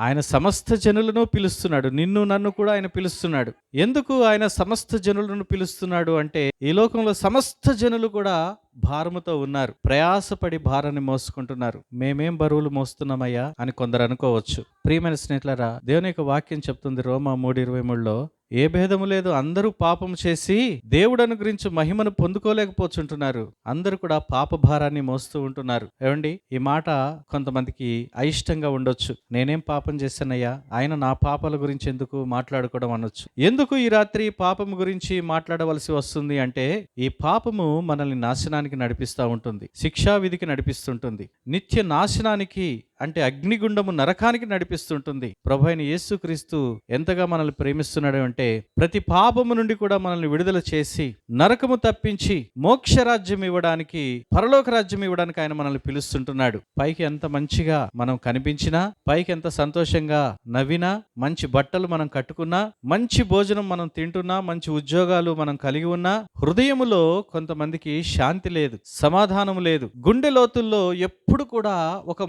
ఆయన సమస్త జనులను పిలుస్తున్నాడు. నిన్ను నన్ను కూడా ఆయన పిలుస్తున్నాడు. ఎందుకు ఆయన సమస్త జనులను పిలుస్తున్నాడు అంటే ఈ లోకంలో సమస్త జనులు కూడా భారముతో ఉన్నారు. ప్రయాసపడి భారాన్ని మోసుకుంటున్నారు. మేమేం బరువులు మోస్తున్నామయ్యా అని కొందరు అనుకోవచ్చు. ప్రియమైన స్నేహితులరా దేవుని యొక్క వాక్యం చెప్తుంది రోమా మూడు ఇరవై మూడులో ఏ భేదము లేదు అందరూ పాపం చేసి దేవుడు అనుగ్రహించి మహిమను పొందుకోలేకపోతుంటున్నారు అందరూ కూడా పాప భారాన్ని మోస్తూ ఉంటున్నారు. ఏమండి? ఈ మాట కొంతమందికి అయిష్టంగా ఉండొచ్చు. నేనేం పాపం చేశానయ్యా? ఆయన నా పాపాల గురించి ఎందుకు మాట్లాడుకోవడం అనొచ్చు. ఎందుకు ఈ రాత్రి పాపం గురించి మాట్లాడవలసి వస్తుంది అంటే ఈ పాపము మనల్ని నాశనానికి నడిపిస్తూ ఉంటుంది. శిక్షా విధికి నడిపిస్తుంటుంది. నిత్య నాశనానికి అంటే అగ్నిగుండము నరకానికి నడిపిస్తుంటుంది. ప్రభు అయిన యేసుక్రీస్తు ఎంతగా మనల్ని ప్రేమిస్తున్నాడు అంటే ప్రతి పాపము నుండి కూడా మనల్ని విడుదల చేసి నరకము తప్పించి మోక్ష రాజ్యం ఇవ్వడానికి పరలోక రాజ్యం ఇవ్వడానికి ఆయన మనల్ని పిలుస్తుంటున్నాడు. పైకి ఎంత మంచిగా మనం కనిపించినా పైకి ఎంత సంతోషంగా నవ్వినా మంచి బట్టలు మనం కట్టుకున్నా మంచి భోజనం మనం తింటున్నా మంచి ఉద్యోగాలు మనం కలిగి ఉన్నా హృదయములో కొంతమందికి శాంతి లేదు సమాధానం లేదు. గుండె లోతుల్లో ఎప్పుడు కూడా ఒక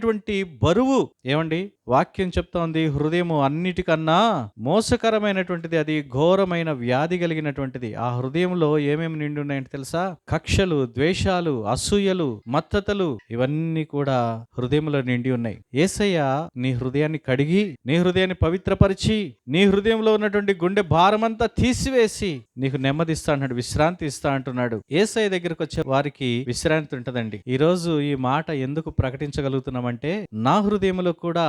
మొయ్యలేనటువంటి బరువు ఏమండి? వాక్యం చెప్తోంది హృదయము అన్నిటికన్నా మోసకరమైనటువంటిది అది ఘోరమైన వ్యాధి కలిగినటువంటిది. ఆ హృదయంలో ఏమేమి నిండి ఉన్నాయంటే తెలుసా? కక్షలు ద్వేషాలు అసూయలు మత్తతలు ఇవన్నీ కూడా హృదయంలో నిండి ఉన్నాయి. ఏసయ్య నీ హృదయాన్ని కడిగి నీ హృదయాన్ని పవిత్రపరిచి నీ హృదయంలో ఉన్నటువంటి గుండె భారమంతా తీసివేసి నీకు నెమ్మదిస్తా అంటున్నాడు విశ్రాంతి ఇస్తా అంటున్నాడు. ఏసయ్య దగ్గరకు వచ్చే వారికి విశ్రాంతి ఉంటుందండి. ఈ రోజు ఈ మాట ఎందుకు ప్రకటించగలుగుతున్నామంటే నా హృదయంలో కూడా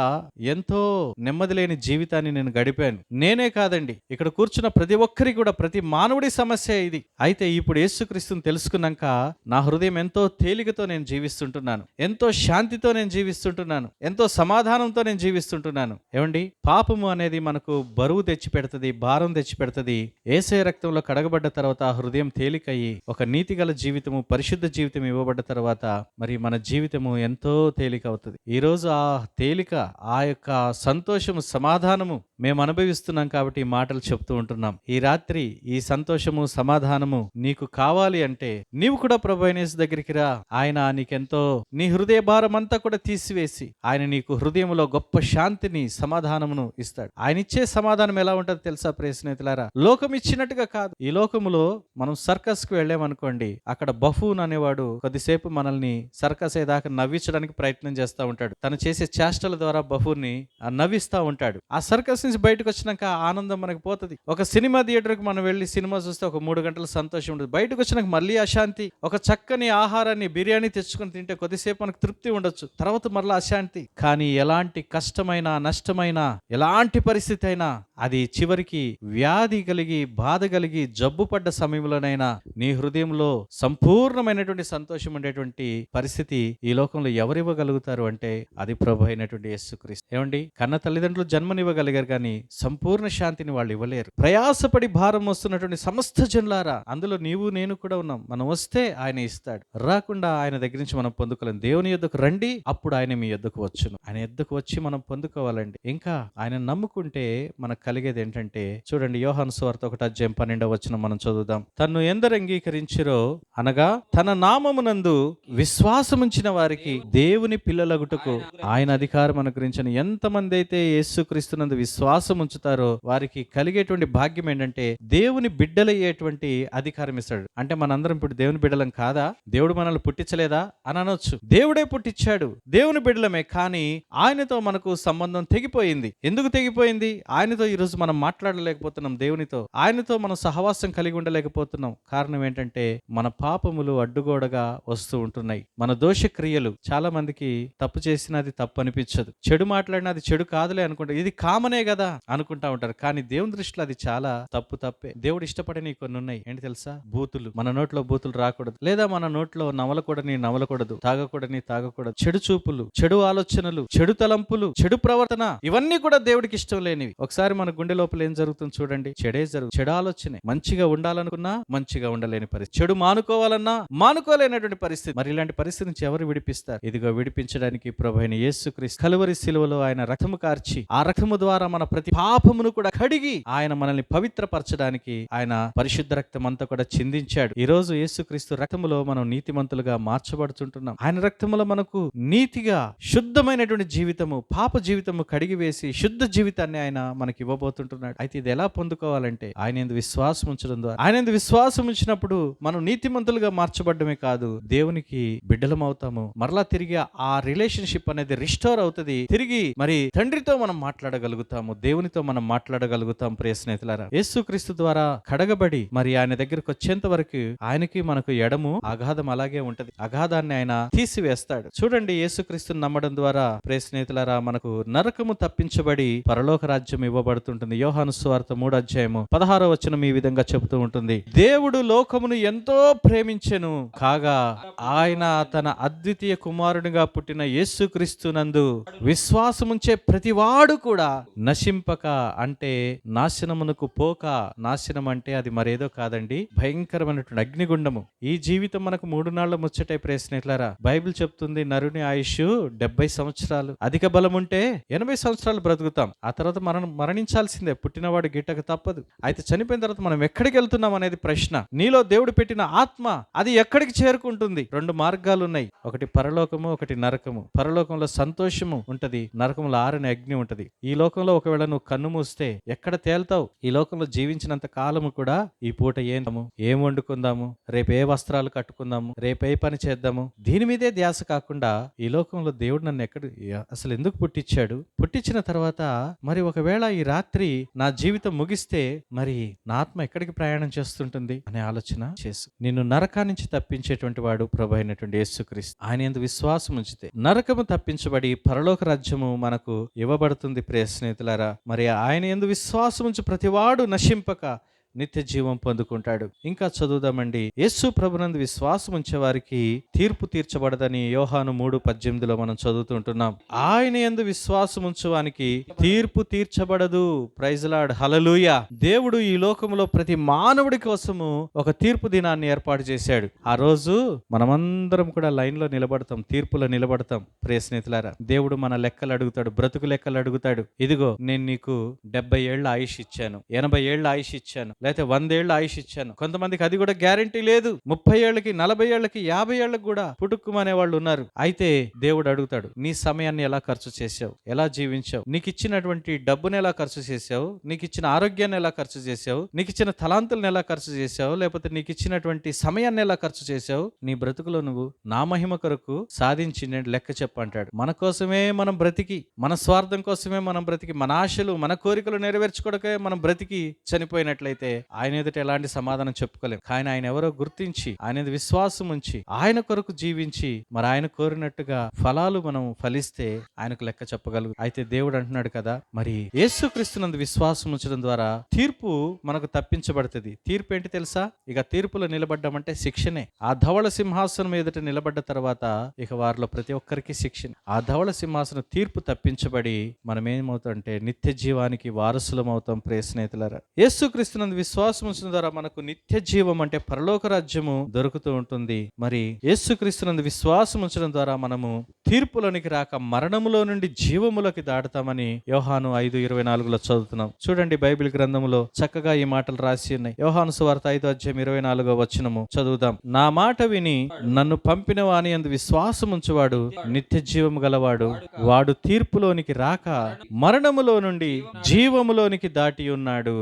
ఎంతో నెమ్మది లేని జీవితాన్ని నేను గడిపాను. నేనే కాదండి ఇక్కడ కూర్చున్న ప్రతి ఒక్కరికి కూడా ప్రతి మానవుడి సమస్య ఇది. అయితే ఇప్పుడు యేసుక్రీస్తుని తెలుసుకున్నాక నా హృదయం ఎంతో తేలికతో నేను జీవిస్తుంటున్నాను. ఎంతో శాంతితో నేను జీవిస్తుంటున్నాను. ఎంతో సమాధానంతో నేను జీవిస్తుంటున్నాను. ఏమండి పాపము అనేది మనకు బరువు తెచ్చి పెడుతుంది భారం తెచ్చి పెడుతుంది ఏసే రక్తంలో కడగబడ్డ తర్వాత ఆ హృదయం తేలికయ్యి ఒక నీతిగల జీవితము పరిశుద్ధ జీవితం ఇవ్వబడ్డ తర్వాత మరి మన జీవితము ఎంతో తేలిక అవుతుంది ఈ రోజు ఆ తేలిక ఆ యొక్క సంతోషము సమాధానము మేము అనుభవిస్తున్నాం కాబట్టి ఈ మాటలు చెప్తూ ఉంటున్నాం. ఈ రాత్రి ఈ సంతోషము సమాధానము నీకు కావాలి అంటే నీవు కూడా ప్రభు అయిన దగ్గరికి రా. ఆయన నీకెంతో నీ హృదయ భారం అంతా కూడా తీసివేసి ఆయన నీకు హృదయంలో గొప్ప శాంతిని సమాధానమును ఇస్తాడు. ఆయన ఇచ్చే సమాధానం ఎలా ఉంటుందో తెలుసా ప్రియస్నేహితులారా లోకం ఇచ్చినట్టుగా కాదు. ఈ లోకములో మనం సర్కస్కు వెళ్ళామనుకోండి అక్కడ బఫూన్ అనేవాడు కొద్దిసేపు మనల్ని సర్కస్ ఏదాకా నవ్వించడానికి ప్రయత్నం చేస్తూ ఉంటాడు. తను చేసే చేష్టల ద్వారా బహుని ఆ నవ్విస్తూ ఉంటాడు. ఆ సర్కస్ నుంచి బయటకు వచ్చినాక ఆనందం మనకు పోతుంది. ఒక సినిమా థియేటర్కి మనం వెళ్ళి సినిమా చూస్తే ఒక మూడు గంటల సంతోషం ఉంటుంది బయటకు వచ్చినాక మళ్ళీ అశాంతి ఒక చక్కని ఆహారాన్ని బిర్యానీ తెచ్చుకొని తింటే కొద్దిసేపు మనకు తృప్తి ఉండొచ్చు. తర్వాత మళ్ళీ అశాంతి. కానీ ఎలాంటి కష్టమైన నష్టమైన ఎలాంటి పరిస్థితి అయినా అది చివరికి వ్యాధి కలిగి బాధ కలిగి జబ్బు పడ్డ సమయంలోనైనా నీ హృదయంలో సంపూర్ణమైనటువంటి సంతోషం ఉండేటువంటి పరిస్థితి ఈ లోకంలో ఎవరివ్వగలుగుతారు అంటే అది ప్రభు అయినటువంటి యేసుక్రీస్తు. ఏమండి? కన్న తల్లిదండ్రులు జన్మనివ్వగలిగారు కానీ సంపూర్ణ శాంతిని వాళ్ళు ఇవ్వలేరు. ప్రయాసపడి భారం వస్తున్నటువంటి సమస్త జనులారా అందులో నీవు నేను కూడా ఉన్నాం. మనం వస్తే ఆయన ఇస్తాడు. రాకుండా ఆయన దగ్గర నుంచి మనం పొందుకోలేం. దేవుని యొద్దకు రండి అప్పుడు ఆయన మీ యొద్దకు వచ్చును. ఆయన యొద్దకు వచ్చి మనం పొందుకోవాలండి. ఇంకా ఆయన నమ్ముకుంటే మనకు కలిగేది ఏంటంటే చూడండి యోహాను సువార్త ఒకటి అధ్యాయం పన్నెండవ వచ్చిన మనం చదువుదాం. తను ఎందరు అంగీకరించిరో అనగా తన నామమునందు విశ్వాసముంచిన వారికి దేవుని పిల్లలగుటకు ఆయన అధికారం అనుగ్రహించిన ఎంతమంది అయితే యేసుక్రీస్తునందు విశ్వాసం ఉంచుతారో వారికి కలిగేటువంటి భాగ్యం ఏంటంటే దేవుని బిడ్డలయ్యేటువంటి అధికారం ఇస్తాడు. అంటే మనందరం ఇప్పుడు దేవుని బిడ్డలం కాదా? దేవుడు మనల్ని పుట్టించలేదా? అని అనొచ్చు. దేవుడే పుట్టించాడు. దేవుని బిడ్డలమే కానీ ఆయనతో మనకు సంబంధం తెగిపోయింది. ఎందుకు తెగిపోయింది? ఆయనతో ఈరోజు మనం మాట్లాడలేకపోతున్నాం దేవునితో. ఆయనతో మనం సహవాసం కలిగి ఉండలేకపోతున్నాం. కారణం ఏంటంటే మన పాపములు అడ్డుగోడగా వస్తూ ఉంటున్నాయి. మన దోష క్రియలు చాలా మందికి తప్పు చేసినది తప్పు అనిపించదు. చెడు మాట్లాడినా అది చెడు కాదులే అనుకుంటారు ఇది కామనే కదా అనుకుంటా ఉంటారు. కానీ దేవుని దృష్టిలో అది చాలా తప్పు తప్పే. దేవుడు ఇష్టపడని కొన్ని ఉన్నాయి. ఏంటి తెలుసా? బూతులు. మన నోట్లో బూతులు రాకూడదు. లేదా మన నోట్లో నవలకూడని నవలకూడదు తాగకూడని తాగకూడదు. చెడు చూపులు చెడు ఆలోచనలు చెడు తలంపులు చెడు ప్రవర్తన ఇవన్నీ కూడా దేవుడికి ఇష్టం లేనివి. ఒకసారి మన గుండె లోపల ఏం జరుగుతుంది చూడండి? చెడే జరుగు చెడు ఆలోచనే. మంచిగా ఉండాలనుకున్నా మంచిగా ఉండలేని పరిస్థితి. చెడు మానుకోవాలన్నా మానుకోలేనటువంటి పరిస్థితి. మరి ఇలాంటి పరిస్థితి నుంచి ఎవరు విడిపిస్తారు? ఇదిగో విడిపించడానికి ప్రభు అయిన యేసుక్రీస్తు కలువరి శిలువలో ఆయన రక్తము కార్చి ఆ రక్తము ద్వారా మన ప్రతి పాపమును కూడా కడిగి ఆయన మనల్ని పవిత్రపరచడానికి ఆయన పరిశుద్ధ రక్తం అంతా కూడా చిందించాడు. ఈ రోజు యేసుక్రీస్తు రక్తములో మనం నీతిమంతులుగా మార్చబడుతుంటున్నాం. ఆయన రక్తములో మనకు నీతిగా శుద్ధమైనటువంటి జీవితము పాప జీవితము కడిగి వేసి శుద్ధ జీవితాన్ని ఆయన మనకి ఇవ్వబోతుంటున్నాడు. అయితే ఇది ఎలా పొందుకోవాలంటే ఆయన ఎందు విశ్వాసం ఉంచడం ద్వారా. ఆయన ఎందు విశ్వాసం ఉంచినప్పుడు మనం నీతిమంతులుగా మార్చబడ్డమే కాదు దేవునికి బిడ్డలం అవుతాము మరలా తిరిగి ఆ రిలేషన్షిప్ అనేది రిస్టోర్ అవుతుంది. తిరిగి మరి తండ్రితో మనం మాట్లాడగలుగుతాము దేవునితో మనం మాట్లాడగలుగుతాం ప్రియ స్నేహితులారా. యేసుక్రీస్తు ద్వారా కడగబడి మరి ఆయన దగ్గరకు వచ్చేంత వరకు ఆయనకి మనకు ఎడము అగాధం అలాగే ఉంటది. అగాధాన్ని ఆయన తీసివేస్తాడు. చూడండి యేసుక్రీస్తుని నమ్మడం ద్వారా ప్రియ స్నేహితులారా మనకు నరకము తప్పించబడి పరలోక రాజ్యం ఇవ్వబడుతుంటుంది యోహాను స్వార్త మూడు అధ్యాయము పదహారో వచనం ఈ విధంగా చెబుతూ ఉంటుంది. దేవుడు లోకమును ఎంతో ప్రేమించెను కాగా ఆయన తన అద్వితీయ కుమారునిగా పుట్టిన యేసుక్రీస్తునందు విశ్వాసముంచే ప్రతివాడు కూడా నశింపక అంటే నాశనమునకు పోక నాశనం అంటే అది మరేదో కాదండి. భయంకరమైనటువంటి అగ్నిగుండము. ఈ జీవితం మనకు మూడు నాళ్ళ ముచ్చటే ప్రశ్నట్లారా. బైబిల్ చెప్తుంది నరుని ఆయుష్ డెబ్బై సంవత్సరాలు. అధిక బలం ఉంటే ఎనభై సంవత్సరాలు బ్రతుకుతాం. ఆ తర్వాత మనం మరణించాల్సిందే పుట్టినవాడు గిట్టక తప్పదు. అయితే చనిపోయిన తర్వాత మనం ఎక్కడికి వెళ్తున్నాం అనేది ప్రశ్న. నీలో దేవుడు పెట్టిన ఆత్మ అది ఎక్కడికి చేరుకుంటుంది? రెండు మార్గాలు ఉన్నాయి ఒకటి పరలోకము ఒకటి నరకము. పరలోకంలో సంతోషము ఉంటది నరకంలో ఆరని అగ్ని ఉంటది. ఈ లోకంలో ఒకవేళ నువ్వు కన్ను మూస్తే ఎక్కడ తేల్తావు? ఈ లోకంలో జీవించినంత కాలము కూడా ఈ పూట ఏందాము ఏం వండుకుందాము? రేపు ఏ వస్త్రాలు కట్టుకుందాము? రేపు ఏ పని చేద్దాము? దీని మీదే ధ్యాస కాకుండా ఈ లోకంలో దేవుడు నన్ను ఎక్కడ అసలు ఎందుకు పుట్టించాడు? పుట్టించిన తర్వాత మరి ఒకవేళ ఈ రా రాత్రి నా జీవితం ముగిస్తే మరి నా ఆత్మ ఎక్కడికి ప్రయాణం చేస్తుంటుంది అనే ఆలోచన చేసు. నిన్ను నరకా నుంచి తప్పించేటువంటి వాడు ప్రభు అయినటువంటి యేసుక్రీస్తు. ఆయన ఎందు విశ్వాసం ఉంచితే నరకము తప్పించబడి పరలోక రాజ్యము మనకు ఇవ్వబడుతుంది ప్రియ స్నేహితులారా. మరి ఆయన ఎందు విశ్వాసం ఉంచి ప్రతివాడు నశింపక నిత్య జీవం పొందుకుంటాడు. ఇంకా చదువుదామండి. యేసు ప్రభునందు విశ్వాసం ఉంచే వారికి తీర్పు తీర్చబడదని యోహాను మూడు పద్దెనిమిదిలో మనం చదువుతుంటున్నాం. ఆయన ఎందు విశ్వాసం ఉంచువానికి తీర్పు తీర్చబడదు. ప్రైజ్లాడ్ హలలుయ దేవుడు ఈ లోకంలో ప్రతి మానవుడి కోసము ఒక తీర్పు దినాన్ని ఏర్పాటు చేశాడు. ఆ రోజు మనమందరం కూడా లైన్లో నిలబడతాం తీర్పులో నిలబడతాం. ప్రియ స్నేహితులారా దేవుడు మన లెక్కలు అడుగుతాడు బ్రతుకు లెక్కలు అడుగుతాడు. ఇదిగో నేను నీకు డెబ్బై ఏళ్ళ ఆయుష్ ఇచ్చాను ఎనభై ఏళ్ళ ఆయుష్ ఇచ్చాను లేకపోతే వందేళ్ళు ఆయుష్ ఇచ్చాను. కొంతమందికి అది కూడా గ్యారంటీ లేదు. ముప్పై ఏళ్ళకి నలభై ఏళ్ళకి యాభై ఏళ్ళకి కూడా పుట్టుక్కుమనే వాళ్ళు ఉన్నారు. అయితే దేవుడు అడుగుతాడు నీ సమయాన్ని ఎలా ఖర్చు చేసావు? ఎలా జీవించావు? నీకు ఇచ్చినటువంటి డబ్బుని ఎలా ఖర్చు చేసావు? నీకు ఇచ్చిన ఆరోగ్యాన్ని ఎలా ఖర్చు చేసావు? నీకు ఇచ్చిన తలాంతులను ఎలా ఖర్చు చేసావు? లేకపోతే నీకు ఇచ్చినటువంటి సమయాన్ని ఎలా ఖర్చు చేసావు? నీ బ్రతుకులో నువ్వు నా మహిమ కొరకు సాధించి నేను లెక్క చెప్పంటాడు మన కోసమే మనం బ్రతికి మన స్వార్థం కోసమే మనం బ్రతికి మన ఆశలు మన కోరికలు నెరవేర్చుకోవడకే మనం బ్రతికి చనిపోయినట్లయితే ఆయన ఎదుట ఎలాంటి సమాధానం చెప్పుకోలేం. కానీ ఆయన ఎవరో గుర్తించి ఆయన విశ్వాసం ఉంచి ఆయన కొరకు జీవించి మరి ఆయన కోరినట్టుగా ఫలాలు మనం ఫలిస్తే ఆయనకు లెక్క చెప్పగలుగు. అయితే దేవుడు అంటున్నాడు కదా మరి యేసుక్రీస్తునందు విశ్వాసం ఉంచడం ద్వారా తీర్పు మనకు తప్పించబడుతుంది. తీర్పు ఏంటి తెలుసా? ఇక తీర్పులో నిలబడ్డామంటే శిక్షనే. ఆ ధవళ సింహాసనం ఎదుట నిలబడ్డ తర్వాత ఇక వారిలో ప్రతి ఒక్కరికి శిక్షణ ఆ ధవళ సింహాసనం తీర్పు తప్పించబడి మనం ఏమవుతామంటే నిత్య జీవానికి వారసులం అవుతాం ప్రియ స్నేహితులారా. యేసుక్రీస్తునందు విశ్వాసం ఉంచడం ద్వారా మనకు నిత్య జీవం అంటే పరలోక రాజ్యము దొరుకుతూ ఉంటుంది. మరి యేసుక్రీస్తునందు విశ్వాసం ఉంచడం ద్వారా మనము తీర్పులోనికి రాక మరణములో నుండి జీవములోకి దాటుతామని యోహాను ఐదు ఇరవై నాలుగులో చదువుతున్నాం. చూడండి బైబిల్ గ్రంథములో చక్కగా ఈ మాటలు రాసి ఉన్నాయి. యోహాను సువార్త ఐదు అధ్యాయం ఇరవై నాలుగో వచనము చదువుదాం. నా మాట విని నన్ను పంపిన వాని అందు విశ్వాసం ఉంచువాడు నిత్య జీవము గలవాడు వాడు తీర్పులోనికి రాక మరణములో నుండి జీవములోనికి దాటి ఉన్నాడు.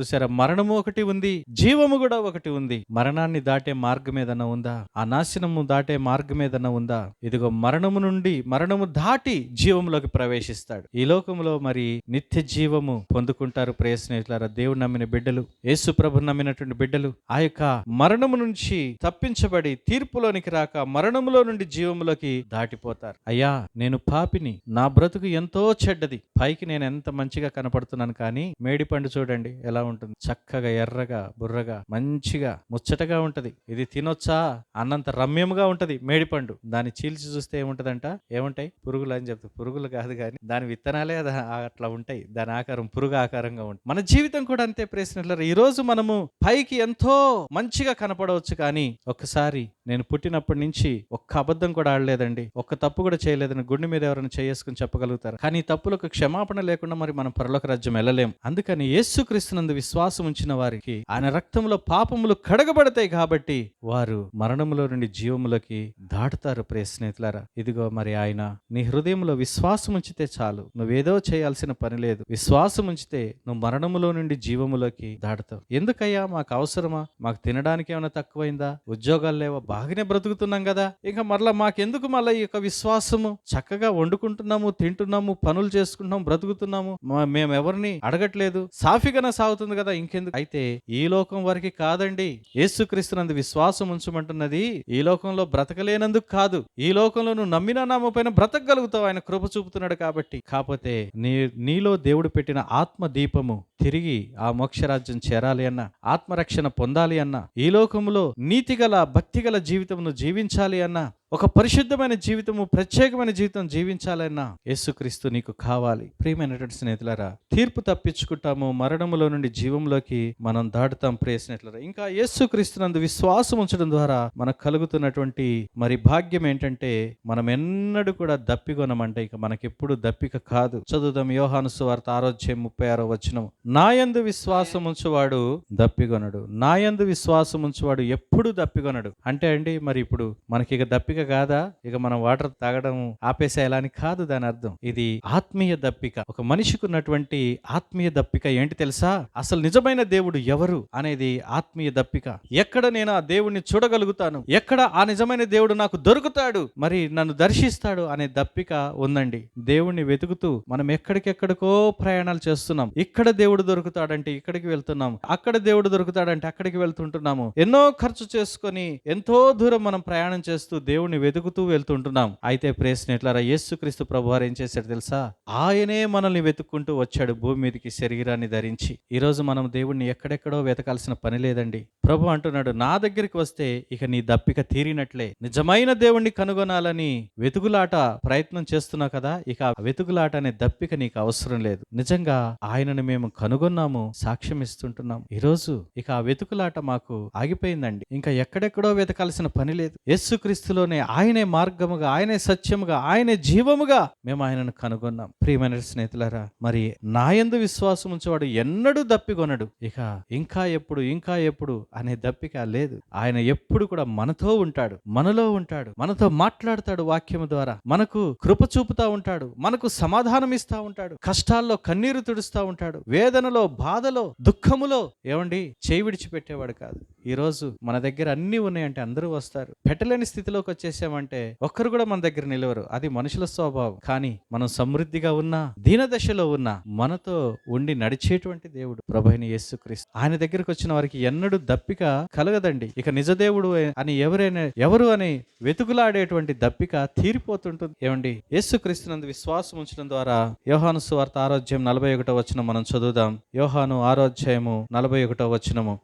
చూసారా? మరణము ఒకటి ఉంది జీవము కూడా ఒకటి ఉంది. మరణాన్ని దాటే మార్గం ఏదన్నా ఉందా? ఆ నాశనము దాటే మార్గం ఏదన్నా ఉందా? ఇదిగో మరణము నుండి మరణము దాటి జీవములోకి ప్రవేశిస్తాడు. ఈ లోకంలో మరి నిత్య జీవము పొందుకుంటారు ప్రియ స్నేహితులారా. దేవుడు నమ్మిన బిడ్డలు యేసు ప్రభు నమ్మినటువంటి బిడ్డలు ఆ యొక్క మరణము నుంచి తప్పించబడి తీర్పులోనికి రాక మరణములో నుండి జీవములోకి దాటిపోతారు. అయ్యా నేను పాపిని నా బ్రతుకు ఎంతో చెడ్డది. పైకి నేను ఎంత మంచిగా కనపడుతున్నాను కానీ మేడిపండు చూడండి ఎలా ఉంటుంది. చక్కగా ఎర్రగా బుర్రగా మంచిగా ముచ్చటగా ఉంటది. ఇది తినొచ్చా? అన్నంత రమ్యముగా ఉంటది. మేడిపండు. దాన్ని చీల్చి చూస్తే ఏముంటదంట? ఏముంటాయి? పురుగులు అని చెప్తారు పురుగులు కాదు కానీ దాని విత్తనాలే అట్లా ఉంటాయి. దాని ఆకారం పురుగు ఆకారంగా ఉంటుంది. మన జీవితం కూడా అంతే ప్రేసినట్లు ఈ రోజు మనము పైకి ఎంతో మంచిగా కనపడవచ్చు కానీ ఒక్కసారి నేను పుట్టినప్పటి నుంచి ఒక్క అబద్ధం కూడా ఆడలేదండి. ఒక్క తప్పు కూడా చేయలేదని గుండె మీద ఎవరైనా చేసుకుని చెప్పగలుగుతారు? కానీ తప్పులకు క్షమాపణ లేకుండా మరి మనం పరలోక రాజ్యం వెళ్ళలేం. అందుకని యేసుక్రీస్తునందు విశ్వాసం ఉంచిన వారికి ఆయన రక్తంలో పాపములు కడగబడతాయి కాబట్టి వారు మరణములో నుండి జీవములోకి దాటుతారు ప్రియ స్నేహితులారా. ఇదిగో మరి ఆయన నీ హృదయంలో విశ్వాసం ఉంచితే చాలు. నువ్వేదో చేయాల్సిన పని లేదు. విశ్వాసం ఉంచితే నువ్వు మరణములో నుండి జీవములోకి దాటుతావు. ఎందుకయ్యా? మాకు అవసరమా? మాకు తినడానికి ఏమైనా తక్కువైందా? ఉద్యోగాలు లేవా? బాగానే బ్రతుకుతున్నాం కదా. ఇంకా మరలా మాకెందుకు మళ్ళీ ఈ యొక్క విశ్వాసము? చక్కగా వండుకుంటున్నాము తింటున్నాము పనులు చేసుకుంటున్నాము బ్రతుకుతున్నాము. మేము ఎవరిని అడగట్లేదు. సాఫీగానే సాగుతుంది కదా ఇంకెందుకు? అయితే ఈ లోకం వరకు కాదండి. యేసుక్రీస్తునందు విశ్వాసం ఉంచమంటున్నది ఈ లోకంలో బ్రతకలేనందుకు కాదు. ఈ లోకంలో నువ్వు నమ్మిన నామ పైన బ్రతకగలుగుతావు. ఆయన కృప చూపుతున్నాడు కాబట్టి. కాకపోతే నీ నీలో దేవుడు పెట్టిన ఆత్మ దీపము తిరిగి ఆ మోక్షరాజ్యం చేరాలి అన్న ఆత్మరక్షణ పొందాలి అన్న ఈ లోకములో నీతిగల భక్తిగల జీవితమును జీవించాలి అన్న ఒక పరిశుద్ధమైన జీవితము ప్రత్యేకమైన జీవితం జీవించాలన్నా యేసుక్రీస్తు నీకు కావాలి. ప్రియమైనటువంటి స్నేహితులారా తీర్పు తప్పించుకుంటాము మరణములో నుండి జీవంలోకి మనం దాటుతాం ప్రియ స్నేహితులారా. ఇంకా యేసుక్రీస్తునందు విశ్వాసం ఉంచడం ద్వారా మనకు కలుగుతున్నటువంటి మరి భాగ్యం ఏంటంటే మనం ఎన్నడూ కూడా దప్పికొనమంటే ఇక మనకెప్పుడు దప్పిక కాదు. చదువుదాం యోహాను సువార్త ఆరోగ్యం ముప్పై ఆరో వచ్చిన నాయందు విశ్వాసం ఉంచువాడు దప్పికొనడు. నాయందు విశ్వాసం ఉంచువాడు ఎప్పుడు దప్పికొనడు. అంటే అండి మరి ఇప్పుడు మనకి ఇక దప్పిక కాదా? ఇక మనం వాటర్ తాగడం ఆపేసేయాలా అని కాదు దాని అర్థం. ఇది ఆత్మీయ దప్పిక. ఒక మనిషికి ఉన్నటువంటి ఆత్మీయ దప్పిక ఏంటి తెలుసా? అసలు నిజమైన దేవుడు ఎవరు అనేది ఆత్మీయ దప్పిక. ఎక్కడ నేను ఆ దేవుణ్ణి చూడగలుగుతాను? ఎక్కడ ఆ నిజమైన దేవుడు నాకు దొరుకుతాడు? మరి నన్ను దర్శిస్తాడు అనే దప్పిక ఉందండి. దేవుణ్ణి వెతుకుతూ మనం ఎక్కడికెక్కడికో ప్రయాణాలు చేస్తున్నాం. ఇక్కడ దేవుడు దొరుకుతాడంటే ఇక్కడికి వెళ్తున్నాం అక్కడ దేవుడు దొరుకుతాడంటే అక్కడికి వెళ్తుంటున్నాము. ఎన్నో ఖర్చు చేసుకొని ఎంతో దూరం మనం ప్రయాణం చేస్తూ దేవుణ్ణి వెతుకుతూ వెళ్తుంటున్నాం. అయితే ప్రేసిన ఎట్లారా యేసుక్రీస్తు ప్రభు వారు ఏం చేశాడు తెలుసా? ఆయనే మనల్ని వెతుక్కుంటూ వచ్చాడు భూమి మీదకి శరీరాన్ని ధరించి. ఈరోజు మనం దేవుణ్ణి ఎక్కడెక్కడో వెతకాల్సిన పని లేదండి. ప్రభు అంటున్నాడు నా దగ్గరికి వస్తే ఇక నీ దప్పిక తీరినట్లే. నిజమైన దేవుణ్ణి కనుగొనాలని వెతుకులాట ప్రయత్నం చేస్తున్నావు కదా ఇక ఆ వెతుకులాట అనే దప్పిక నీకు అవసరం లేదు. నిజంగా ఆయనను మేము కనుగొన్నాము సాక్ష్యం ఇస్తుంటున్నాం ఈ రోజు ఇక ఆ వెతుకులాట మాకు ఆగిపోయిందండి. ఇంకా ఎక్కడెక్కడో వెతకాల్సిన పని లేదు. యేసుక్రీస్తులోనే ఆయనే మార్గముగా ఆయనే సత్యముగా ఆయనే జీవముగా మేము ఆయనను కనుగొన్నాం. ప్రియమైన స్నేహితులారా మరి నాయందు విశ్వాసం ఉంచేవాడు ఎన్నడూ దప్పికొనడు. ఇక ఇంకా ఎప్పుడు ఇంకా ఎప్పుడు అనే దప్పిక లేదు. ఆయన ఎప్పుడు కూడా మనతో ఉంటాడు మనలో ఉంటాడు మనతో మాట్లాడతాడు వాక్యము ద్వారా. మనకు కృప చూపుతా ఉంటాడు మనకు సమాధానం ఇస్తా ఉంటాడు కష్టాల్లో కన్నీరు తుడుస్తా ఉంటాడు వేదనలో బాధలో దుఃఖములో ఏమండి చేయి విడిచిపెట్టేవాడు కాదు. ఈ రోజు మన దగ్గర అన్ని ఉన్నాయంటే అందరూ వస్తారు. పెట్టలేని స్థితిలోకి వచ్చేసామంటే ఒక్కరు కూడా మన దగ్గర నిలవరు. అది మనుషుల స్వభావం. కానీ మనం సమృద్ధిగా ఉన్నా దీనదశలో ఉన్నా మనతో ఉండి నడిచేటువంటి దేవుడు ప్రభైన యేసుక్రీస్తు. ఆయన దగ్గరికి వచ్చిన వారికి ఎన్నడూ దప్పిక కలగదండి. ఇక నిజ దేవుడు అని ఎవరైనా ఎవరు అని వెతుకులాడేటువంటి దప్పిక తీరిపోతుంటుంది. ఏమండి? యేసుక్రీస్తునందు విశ్వాసం ఉంచడం ద్వారా యోహాను సువార్త ఆరోగ్యం నలభై ఒకటో వచనం మనం చదువుదాం. యోహాను ఆరోగ్యము నలభై ఒకటో వచనము.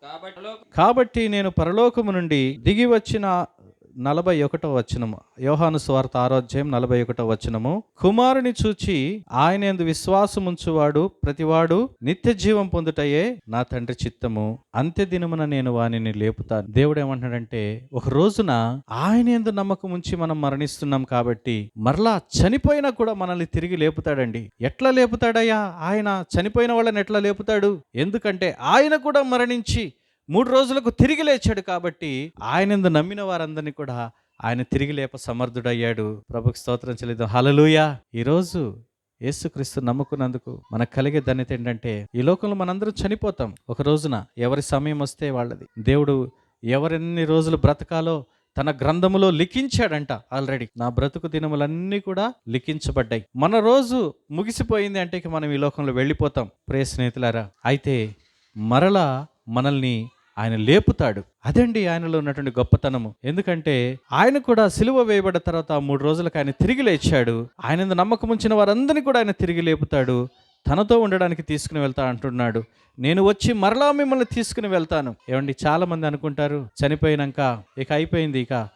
కాబట్టి కాబట్టి నేను పరలోకము నుండి దిగి వచ్చిన నలభై ఒకటో వచనము యోహాను స్వార్థ ఆరోగ్యం నలభై ఒకటో వచనము. కుమారుని చూచి ఆయన ఎందు విశ్వాసముంచువాడు ప్రతివాడు నిత్య జీవం పొందుటయే నా తండ్రి చిత్తము. అంత్య దినమున నేను వానిని లేపుతాను. దేవుడు ఏమంటున్నాడంటే ఒక రోజున ఆయన ఎందు నమ్మకం ఉంచి మనం మరణిస్తున్నాం కాబట్టి మరలా చనిపోయినా కూడా మనల్ని తిరిగి లేపుతాడండి. ఎట్లా లేపుతాడయ్యా? ఆయన చనిపోయిన వాళ్ళని ఎట్లా లేపుతాడు? ఎందుకంటే ఆయన కూడా మరణించి మూడు రోజులకు తిరిగి లేచాడు కాబట్టి ఆయన నమ్మిన వారందరినీ కూడా ఆయన తిరిగి లేప సమర్థుడయ్యాడు. ప్రభుకి స్తోత్రం చెల్లిద్దాం. హలలుయా ఈరోజు యేసుక్రీస్తు నమ్ముకున్నందుకు మనకు కలిగే ధన్యత ఏంటంటే ఈ లోకంలో మనందరం చనిపోతాం. ఒక రోజున ఎవరి సమయం వస్తే వాళ్ళది. దేవుడు ఎవరెన్ని రోజులు బ్రతకాలో తన గ్రంథములో లిఖించాడంట ఆల్రెడీ. నా బ్రతుకు దినములన్నీ కూడా లిఖించబడ్డాయి. మన రోజు ముగిసిపోయింది అంటే మనం ఈ లోకంలో వెళ్ళిపోతాం. ప్రియ స్నేహితులారా అయితే మరలా మనల్ని ఆయన లేపుతాడు. అదండి ఆయనలో ఉన్నటువంటి గొప్పతనము. ఎందుకంటే ఆయన కూడా సిలువ వేయబడిన తర్వాత మూడు రోజులకు ఆయన తిరిగి లేచాడు. ఆయన నమ్మకం ఉంచిన వారందరినీ కూడా ఆయన తిరిగి లేపుతాడు. తనతో ఉండడానికి తీసుకుని వెళ్తా అంటున్నాడు. నేను వచ్చి మరలా మిమ్మల్ని తీసుకుని వెళ్తాను. ఏమండి చాలామంది అనుకుంటారు చనిపోయినాక ఇక అయిపోయింది ఇక.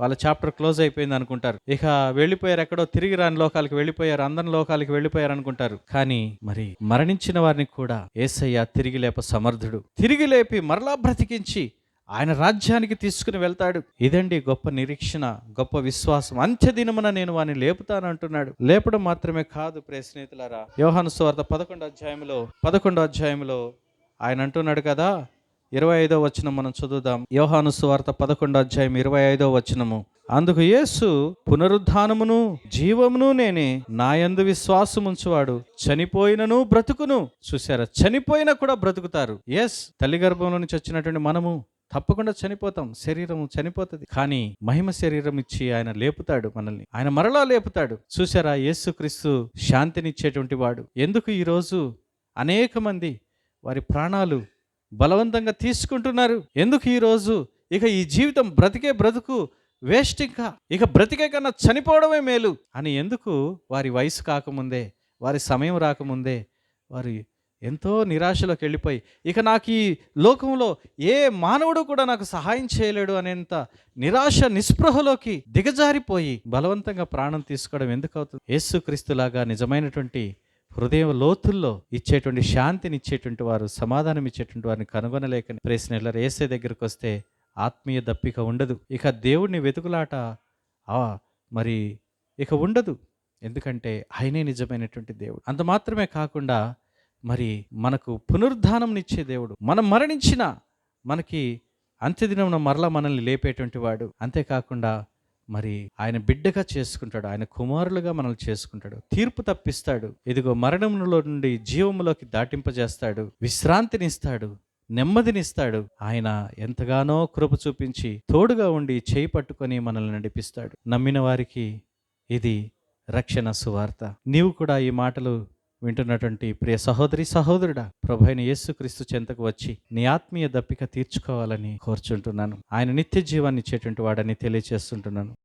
వాళ్ళ చాప్టర్ క్లోజ్ అయిపోయింది అనుకుంటారు. ఇక వెళ్ళిపోయారు ఎక్కడో తిరిగి రాని లోకాలకు వెళ్ళిపోయారు అందరి లోకాలకు వెళ్ళిపోయారు అనుకుంటారు. కానీ మరి మరణించిన వారిని కూడా ఏసయ్య తిరిగి లేప సమర్థుడు. తిరిగి లేపి మరలా బ్రతికించి ఆయన రాజ్యానికి తీసుకుని వెళ్తాడు. ఇదండి గొప్ప నిరీక్షణ గొప్ప విశ్వాసం. అంత్యదినమున నేను వాని లేపుతాను అంటున్నాడు. లేపడం మాత్రమే కాదు ప్రే స్నేహితులారా. యోహాను సువార్త పదకొండో అధ్యాయంలో పదకొండో అధ్యాయంలో ఆయన అంటున్నాడు కదా ఇరవై ఐదో వచనం మనం చదువుదాం. యోహాను సువార్త పదకొండో అధ్యాయం ఇరవై ఐదో వచనము. అందుకు యేసు పునరుద్ధానమును జీవమును నేనే నాయందు విశ్వాసముంచువాడు. చనిపోయినను బ్రతుకును. చూసారా చనిపోయినా కూడా బ్రతుకుతారు. ఎస్ తల్లి గర్భంలో నుంచి వచ్చినటువంటి మనము తప్పకుండా చనిపోతాం. శరీరం చనిపోతుంది. కానీ మహిమ శరీరం ఇచ్చి ఆయన లేపుతాడు మనల్ని. ఆయన మరలా లేపుతాడు. చూసారా యేసుక్రీస్తు శాంతినిచ్చేటువంటి వాడు. ఎందుకు ఈరోజు అనేక మంది వారి ప్రాణాలు బలవంతంగా తీసుకుంటున్నారు. ఎందుకు ఈరోజు ఇక ఈ జీవితం బ్రతికే బ్రతుకు వేస్ట్ ఇంకా. ఇక బ్రతికే కన్నా చనిపోవడమే మేలు. అని ఎందుకు? వారి వయసు కాకముందే వారి సమయం రాకముందే వారి ఎంతో నిరాశలోకి వెళ్ళిపోయి ఇక నాకు ఈ లోకంలో ఏ మానవుడు కూడా నాకు సహాయం చేయలేడు అనేంత నిరాశ నిస్పృహలోకి దిగజారిపోయి బలవంతంగా ప్రాణం తీసుకోవడం ఎందుకు అవుతుంది? యేసుక్రీస్తులాగా నిజమైనటువంటి హృదయం లోతుల్లో ఇచ్చేటువంటి శాంతిని ఇచ్చేటువంటి వారు సమాధానం ఇచ్చేటువంటి వారిని కనుగొనలేకని ప్రశ్న ఏసే దగ్గరికి వస్తే ఆత్మీయ దప్పిక ఉండదు. ఇక దేవుడిని వెతుకులాట ఆ మరి ఇక ఉండదు. ఎందుకంటే ఆయనే నిజమైనటువంటి దేవుడు. అంత మాత్రమే కాకుండా మరి మనకు పునరుద్ధానంనిచ్చే దేవుడు. మనం మరణించిన మనకి అంత్యదినం మరలా మనల్ని లేపేటువంటి వాడు. అంతేకాకుండా మరి ఆయన బిడ్డగా చేసుకుంటాడు ఆయన కుమారులుగా మనల్ని చేసుకుంటాడు. తీర్పు తప్పిస్తాడు. ఇదిగో మరణంలో నుండి జీవములోకి దాటింపజేస్తాడు. విశ్రాంతినిస్తాడు. నెమ్మదినిస్తాడు. ఆయన ఎంతగానో కృప చూపించి తోడుగా ఉండి చేయి పట్టుకొని మనల్ని నడిపిస్తాడు. నమ్మిన వారికి ఇది రక్షణ సువార్త. నీవు కూడా ఈ మాటలు వింటున్నటువంటి ప్రియ సహోదరి సహోదరుడా ప్రభు అయిన యేసుక్రీస్తు చెంతకు వచ్చి నీ ఆత్మీయ దప్పిక తీర్చుకోవాలని కోరుచుంటున్నాను. ఆయన నిత్య జీవాన్ని ఇచ్చేటువంటి వాడని తెలియచేస్తుంటున్నాను.